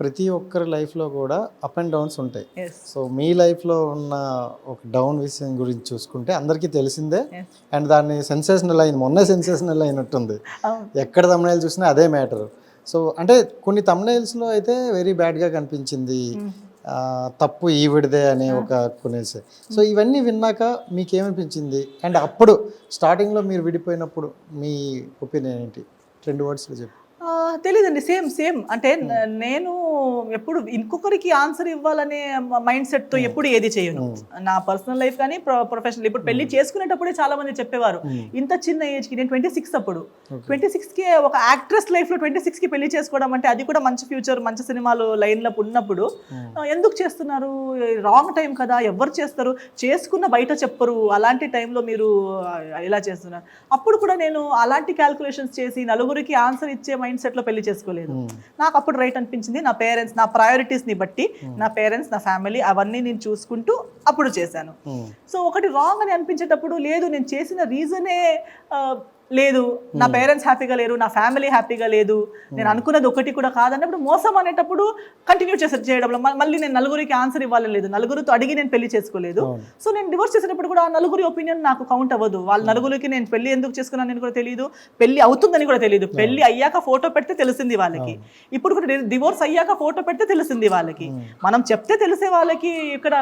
ప్రతి ఒక్కరి లైఫ్లో కూడా అప్ అండ్ డౌన్స్ ఉంటాయి. సో మీ లైఫ్లో ఉన్న ఒక డౌన్ విషయం గురించి చూసుకుంటే అందరికీ తెలిసిందే. అండ్ దాన్ని సెన్సేషనల్ అయింది మొన్న సెన్సేషనల్ అయినట్టుంది. ఎక్కడ తమ్నైల్ చూసినా అదే మ్యాటర్. సో అంటే కొన్ని తమ్నైల్స్లో అయితే వెరీ బ్యాడ్గా కనిపించింది ఆ, తప్పు ఈవిడదే అనే ఒక కొనేసి. సో ఇవన్నీ విన్నాక మీకు ఏమనిపించింది అండ్ అప్పుడు స్టార్టింగ్లో మీరు విడిపోయినప్పుడు మీ ఒపీనియన్ ఏంటి? రెండు వర్డ్స్లో చెప్పు. తెలీదండి. Same same. అంటే నేను ఎప్పుడు ఇంకొకరికి ఆన్సర్ ఇవ్వాలనే మైండ్ సెట్తో ఎప్పుడు ఏది చేయను. నా పర్సనల్ లైఫ్ కానీ ప్రొఫెషనల్ ఇప్పుడు పెళ్ళి చేసుకునేటప్పుడే చాలా మంది చెప్పేవారు ఇంత చిన్న ఏజ్కి నేను ట్వంటీ సిక్స్ అప్పుడు. ట్వంటీ సిక్స్కి ఒక యాక్ట్రెస్ లైఫ్లో ట్వంటీ సిక్స్కి పెళ్ళి చేసుకోవడం అంటే అది కూడా మంచి ఫ్యూచర్ మంచి సినిమాలు లైన్లో ఉన్నప్పుడు ఎందుకు చేస్తున్నారు? రాంగ్ టైం కదా ఎవరు చేస్తారు? చేసుకున్న బయట చెప్పరు. అలాంటి టైంలో మీరు ఇలా చేస్తున్నారు? అప్పుడు కూడా నేను అలాంటి క్యాల్కులేషన్స్ చేసి నలుగురికి ఆన్సర్ ఇచ్చే మైండ్ సెట్లో పెళ్ళి చేసుకోలేదు. నాకు అప్పుడు రైట్ అనిపించింది. నా పేరెంట్స్ నా priorities ని బట్టి నా పేరెంట్స్ నా ఫ్యామిలీ అవన్నీ నేను చూసుకుంటూ అప్పుడు చేశాను. సో ఒకటి రాంగ్ అని అనిపించేటప్పుడు లేదు నేను చేసిన రీజనే లేదు నా పేరెంట్స్ హ్యాపీగా లేరు నా ఫ్యామిలీ హ్యాపీగా లేదు నేను అనుకున్నది ఒకటి కూడా కాదన్నప్పుడు మోసం అనేటప్పుడు కంటిన్యూ చేసే చేయడంలో మళ్ళీ నేను నలుగురికి ఆన్సర్ ఇవ్వాలి లేదు. నలుగురితో అడిగి నేను పెళ్ళి చేసుకోలేదు. సో నేను డివోర్స్ చేసినప్పుడు కూడా ఆ నలుగురి ఒపీనియన్ నాకు కౌంట్ అవ్వదు. వాళ్ళ నలుగురికి నేను పెళ్ళి ఎందుకు చేసుకున్నాను నేను కూడా తెలియదు పెళ్ళి అవుతుందని కూడా తెలియదు పెళ్ళి అయ్యాక ఫోటో పెడితే తెలిసింది వాళ్ళకి. ఇప్పుడు కూడా డివోర్స్ అయ్యాక ఫోటో పెడితే తెలిసింది వాళ్ళకి. మనం చెప్తే తెలిసే వాళ్ళకి ఇక్కడ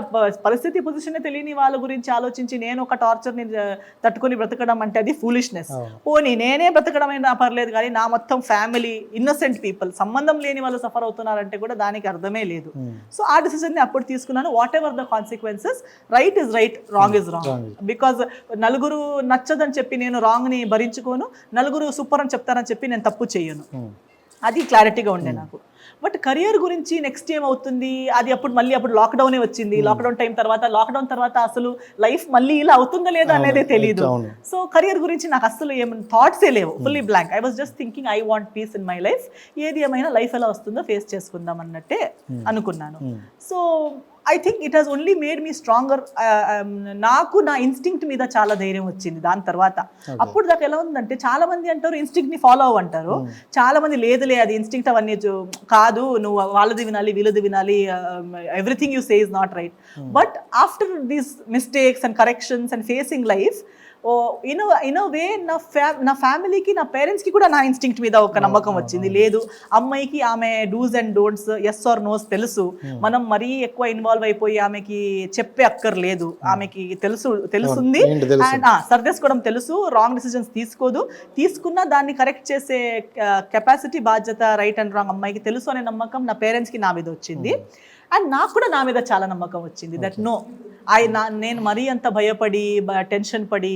పరిస్థితి పొజిషన్ తెలియని వాళ్ళ గురించి ఆలోచించి నేను ఒక టార్చర్ని తట్టుకొని బ్రతకడం అంటే అది ఫూలిష్నెస్ పోనీ నేనే బ్రతకడం అయినా పర్లేదు కానీ నా మొత్తం ఫ్యామిలీ ఇన్నోసెంట్ పీపుల్ సంబంధం లేని వాళ్ళు సఫర్ అవుతున్నారంటే కూడా దానికి అర్థమే లేదు. సో ఆ డిసిజన్ని అప్పుడు తీసుకున్నాను. Whatever the consequences right is right wrong is wrong because నలుగురు నచ్చదని చెప్పి నేను రాంగ్ని భరించుకోను నలుగురు సూపర్ అని చెప్తారని చెప్పి నేను తప్పు చేయను. అది క్లారిటీగా ఉండే నాకు. బట్ కెరియర్ గురించి నెక్స్ట్ ఏం అవుతుంది అది అప్పుడు మళ్ళీ అప్పుడు లాక్డౌనే వచ్చింది. లాక్డౌన్ టైం తర్వాత లాక్డౌన్ తర్వాత అసలు లైఫ్ మళ్ళీ ఇలా అవుతుందా లేదా అనేది తెలియదు. సో కెరియర్ గురించి నాకు అసలు ఏం థాట్సే లేవు. Fully blank I was just thinking I want peace in my life ఏది ఏమైనా లైఫ్ ఎలా వస్తుందో ఫేస్ చేసుకుందాం అన్నట్టే అనుకున్నాను. So I think it has only made me stronger నాకు నా ఇన్స్టింక్ట్ మీద చాలా ధైర్యం వచ్చింది దాని తర్వాత. అప్పుడు దాకా ఎలా ఉందంటే చాలా మంది అంటారు ఇన్స్టింక్ట్ని ఫాలో అవ్వంటారు. చాలా మంది లేదులే అది ఇన్స్టింక్ట్ అవన్నీ కాదు నువ్వు వాళ్ళది వినాలి వీళ్ళది వినాలి everything you say is not right but after these mistakes and corrections and facing life oh in in way నా ఫ్యా నా ఫ్యామిలీకి నా పేరెంట్స్కి కూడా నా ఇన్స్టింక్ట్ మీద ఒక నమ్మకం వచ్చింది. లేదు అమ్మాయికి ఆమె dos and don'ts yes or nos తెలుసు. మనం మరీ ఎక్కువ ఇన్వాల్వ్ అయిపోయి ఆమెకి చెప్పే అక్కర్లేదు. ఆమెకి తెలుసు తెలుసుంది. అండ్ సర్దేసుకోవడం తెలుసు రాంగ్ డిసిజన్స్ తీసుకోదు. తీసుకున్న దాన్ని కరెక్ట్ చేసే కెపాసిటీ బాధ్యత రైట్ అండ్ రాంగ్ అమ్మాయికి తెలుసు అనే నమ్మకం నా పేరెంట్స్కి నా మీద వచ్చింది. అండ్ నాకు కూడా నా మీద చాలా నమ్మకం వచ్చింది దట్ నో ఐ నా నేను మరీ అంత భయపడి టెన్షన్ పడి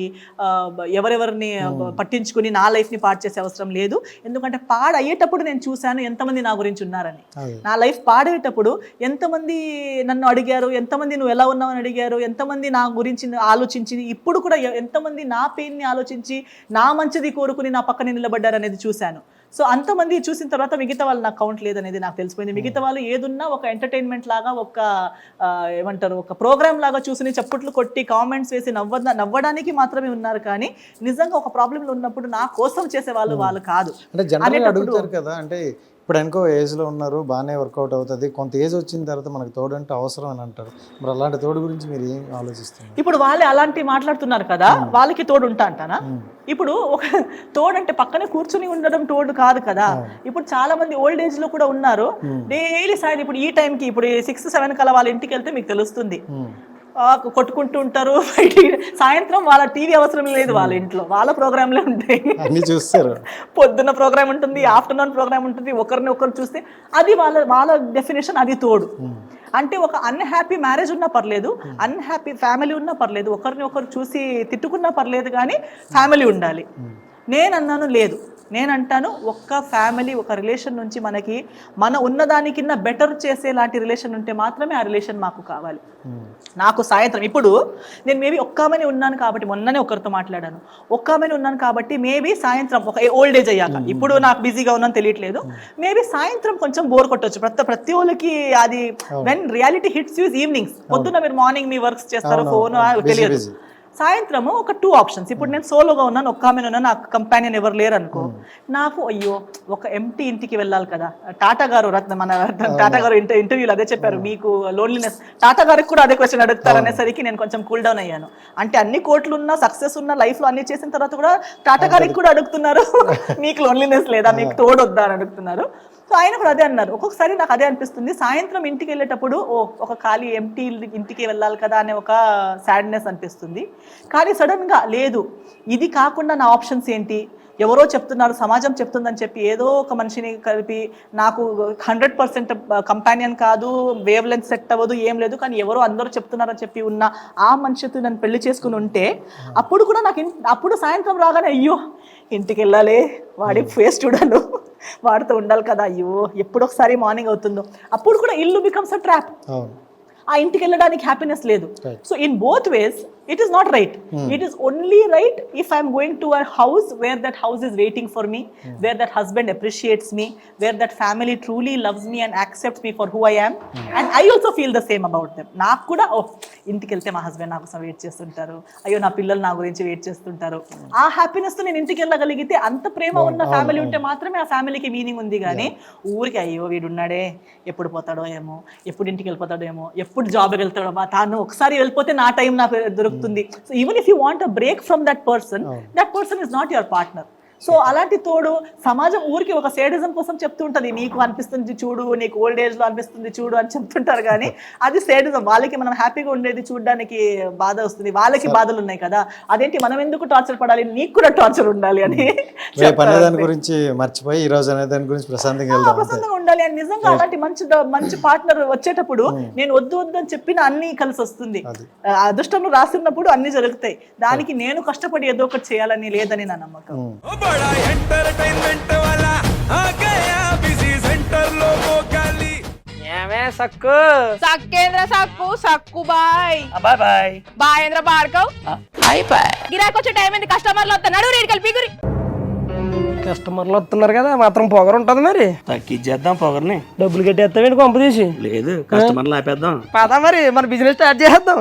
ఎవరెవరిని బ- పట్టించుకుని నా లైఫ్ని పాడు చేసే అవసరం లేదు. ఎందుకంటే పాడు అయ్యేటప్పుడు నేను చూశాను ఎంతమంది నా గురించి ఉన్నారని. నా లైఫ్ పాడేటప్పుడు ఎంతమంది నన్ను అడిగారు ఎంతమంది నువ్వు ఎలా ఉన్నావు అని అడిగారు ఎంతమంది నా గురించి ఆలోచించి ఇప్పుడు కూడా ఎంతమంది నా పెయిన్ని ఆలోచించి నా మంచిది కోరుకుని నా పక్కన నిలబడ్డారు అనేది చూశాను. సో అంతమంది చూసిన తర్వాత మిగతా వాళ్ళు నాకు కౌంట్ లేదనేది నాకు తెలిసిపోయింది. మిగతా వాళ్ళు ఏదున్నా ఒక ఎంటర్టైన్మెంట్ లాగా ఒక ఏమంటారు ఒక ప్రోగ్రామ్ లాగా చూసి చప్పట్లు కొట్టి కామెంట్స్ వేసి నవ్వ నవ్వడానికి మాత్రమే ఉన్నారు కానీ నిజంగా ఒక ప్రాబ్లంలో ఉన్నప్పుడు నా కోసం చేసే వాళ్ళు వాళ్ళు కాదు. అంటే జనరల్గా అడుగుతారు కదా అంటే ఇప్పుడు అనుకో ఏజ్లో ఉన్నారు బాగానే వర్కౌట్ అవుతుంది. కొంత ఏజ్ వచ్చిన తర్వాత మనకు తోడు అంటే అవసరం అని అంటారు. మరి అలాంటి తోడు గురించి మీరు ఏం ఆలోచిస్తున్నారు? ఇప్పుడు వాళ్ళే అలాంటి మాట్లాడుతున్నారు కదా వాళ్ళకి తోడు ఉంటా అంటానా? ఇప్పుడు ఒక తోడు అంటే పక్కనే కూర్చుని ఉండడం తోడు కాదు కదా. ఇప్పుడు చాలా మంది ఓల్డ్ ఏజ్లో కూడా ఉన్నారు. డైలీ సాయంత్రం ఇప్పుడు ఈ టైంకి ఇప్పుడు సిక్స్ సెవెన్ కల్లా వాళ్ళ ఇంటికి వెళ్తే మీకు తెలుస్తుంది. కొట్టుకుంటూ ఉంటారు. సాయంత్రం వాళ్ళ టీవీ అవసరం లేదు వాళ్ళ ఇంట్లో. వాళ్ళ ప్రోగ్రాంలే ఉంటాయి. అన్నీ చూస్తారు. పొద్దున్న ప్రోగ్రామ్ ఉంటుంది ఆఫ్టర్నూన్ ప్రోగ్రామ్ ఉంటుంది. ఒకరిని ఒకరు చూస్తే అది వాళ్ళ వాళ్ళ డెఫినేషన్ అది తోడు. అంటే ఒక అన్హ్యాపీ మ్యారేజ్ ఉన్నా పర్లేదు అన్హ్యాపీ ఫ్యామిలీ ఉన్నా పర్లేదు ఒకరిని ఒకరు చూసి తిట్టుకున్నా పర్లేదు కానీ ఫ్యామిలీ ఉండాలి. నేను అన్నాను లేదు. నేను అంటాను ఒక్క ఫ్యామిలీ ఒక రిలేషన్ నుంచి మనకి మన ఉన్నదానికిన్న బెటర్ చేసేలాంటి రిలేషన్ ఉంటే మాత్రమే ఆ రిలేషన్ మాకు కావాలి. నాకు సాయంత్రం ఇప్పుడు నేను మేబీ ఒక్కామని ఉన్నాను కాబట్టి మొన్ననే ఒకరితో మాట్లాడాను. ఒక్కామని ఉన్నాను కాబట్టి మేబీ సాయంత్రం ఒక ఓల్డ్ ఏజ్ అయ్యాక ఇప్పుడు నాకు బిజీగా ఉన్నాను తెలియట్లేదు. మేబీ సాయంత్రం కొంచెం బోర్ కొట్టొచ్చు. ప్రతి ప్రతి వాళ్ళకి అది when reality hits use evenings పొద్దున్న మీరు మార్నింగ్ మీ వర్క్స్ చేస్తారు ఫోన్ తెలియదు. సాయంత్రము ఒక టూ ఆప్షన్స్ ఇప్పుడు నేను సోలోగా ఉన్నాను ఒక్క ఆమె ఉన్నాను నాకు కంపానియన్ ఎవరు లేరు అనుకో నాకు అయ్యో ఒక ఎంటీ ఇంటికి వెళ్ళాలి కదా. టాటా గారు రత్న మన టాటా గారు ఇంటర్ ఇంటర్వ్యూలో అదే చెప్పారు మీకు లోన్లీనెస్ టాటా గారికి కూడా అదే క్వశ్చన్ అడుగుతారు అనేసరికి నేను కొంచెం కూల్ డౌన్ అయ్యాను. అంటే అన్ని కోట్లు ఉన్న సక్సెస్ ఉన్న లైఫ్లో అన్ని చేసిన తర్వాత కూడా టాటా గారికి కూడా అడుగుతున్నారు. మీకు లోన్లీనెస్ లేదా మీకు తోడు వద్దా అని అడుగుతున్నారు. సో ఆయన కూడా అదే అన్నారు. ఒక్కొక్కసారి నాకు అదే అనిపిస్తుంది. సాయంత్రం ఇంటికి వెళ్ళేటప్పుడు ఓ ఒక ఖాళీ ఎంటీ ఇంటికి వెళ్ళాలి కదా అనే ఒక సాడ్నెస్ అనిపిస్తుంది. కానీ సడన్గా లేదు. ఇది కాకుండా నా ఆప్షన్స్ ఏంటి? ఎవరో చెప్తున్నారు సమాజం చెప్తుందని చెప్పి ఏదో ఒక మనిషిని కలిపి నాకు హండ్రెడ్ పర్సెంట్ కంపానియన్ కాదు వేవ్ లెంత్ సెట్ అవ్వదు ఏం లేదు. కానీ ఎవరో అందరూ చెప్తున్నారని చెప్పి ఉన్న ఆ మనిషితో నన్ను పెళ్ళి చేసుకుని ఉంటే అప్పుడు కూడా నాకు అప్పుడు సాయంత్రం రాగానే అయ్యో ఇంటికి వెళ్ళాలి వాడి ఫేస్ చూడాను. వాడితో ఉండాలి కదా. అయ్యో ఎప్పుడు ఒకసారి మార్నింగ్ అవుతుందో. అప్పుడు కూడా ఇల్లు బికమ్స్ అ ట్రాప్ ఆ ఇంటికి వెళ్ళడానికి హ్యాపీనెస్ లేదు. So in both ways it is not right it is only right if I'm going to a house where that house is waiting for me where that husband appreciates me where that family truly loves me and accepts me for who I am and I also feel the same about them నాకు కూడా ఓ ఇంటికి వెళ్తే మా husband నా కోసం wait చేస్తుంటారు. అయ్యో నా పిల్లలు నా గురించి వెయిట్ చేస్తుంటారు. ఆ హ్యాపీనెస్తో నేను ఇంటికి వెళ్ళగలిగితే అంత ప్రేమ ఉన్న ఫ్యామిలీ ఉంటే మాత్రమే ఆ ఫ్యామిలీకి మీనింగ్ ఉంది కానీ ఊరికి అయ్యో వీడు ఉన్నాడే ఎప్పుడు పోతాడో ఏమో ఎప్పుడు ఇంటికి వెళ్ళిపోతాడో ఏమో ఎప్పుడు జాబ్కి వెళ్తాడో మా తాను ఒకసారి వెళ్ళిపోతే నా టైం నాకు దొరుకుతుంది so even if you want a break from that person that person is not your partner so అలాంటి తోడు సమాజం ఊరికి ఒక సేడిజం కోసం చెప్తూ ఉంటుంది నీకు అనిపిస్తుంది చూడు నీకు ఓల్డ్ ఏజ్లో అనిపిస్తుంది చూడు అని చెప్తుంటారు కానీ అది సేడిజం వాళ్ళకి మనం హ్యాపీగా ఉండేది చూడడానికి బాధ వస్తుంది. వాళ్ళకి బాధలు ఉన్నాయి కదా. అదేంటి మనం ఎందుకు టార్చర్ పడాలి? నీకు కూడా టార్చర్ ఉండాలి అని రేపు దాని గురించి మర్చిపోయి ఈ రోజు అనే దాని గురించి ప్రశాంతంగా ప్రశాంతంగా ఉండాలి అని. నిజంగా అలాంటి మంచి మంచి పార్ట్నర్ వచ్చేటప్పుడు నేను వద్దు వద్దు అని చెప్పిన అన్ని కలిసి వస్తుంది. అదృష్టంలో రాసినప్పుడు అన్ని జరుగుతాయి. దానికి నేను కష్టపడి ఏదో ఒకటి చేయాలని లేదని నా నమ్మకం. ఎంటర్టైన్మెంట్ వాళ్ళ ఆ గయా బిజీ సెంటర్ ఏమే సక్కు? సక్కేంద్ర సక్కు సక్కు బాయ్. Bye bye. బాయేంద్ర బార్కవ్ బాయ్ బాయ్. టైం ఏంది? కస్టమర్లు వస్తా నడు రేడికల్ పీగురి. కస్టమర్లు వస్తున్నారు కదా మాత్రం పొగరు ఉంటది మరి. తగ్గించేద్దాం పొగర్ని. డబ్బులు కట్టేస్తామేంటి కొంప తీసి? లేదు కస్టమర్లు ఆపేద్దాం పదా మరి మన బిజినెస్ స్టార్ట్ చేద్దాం.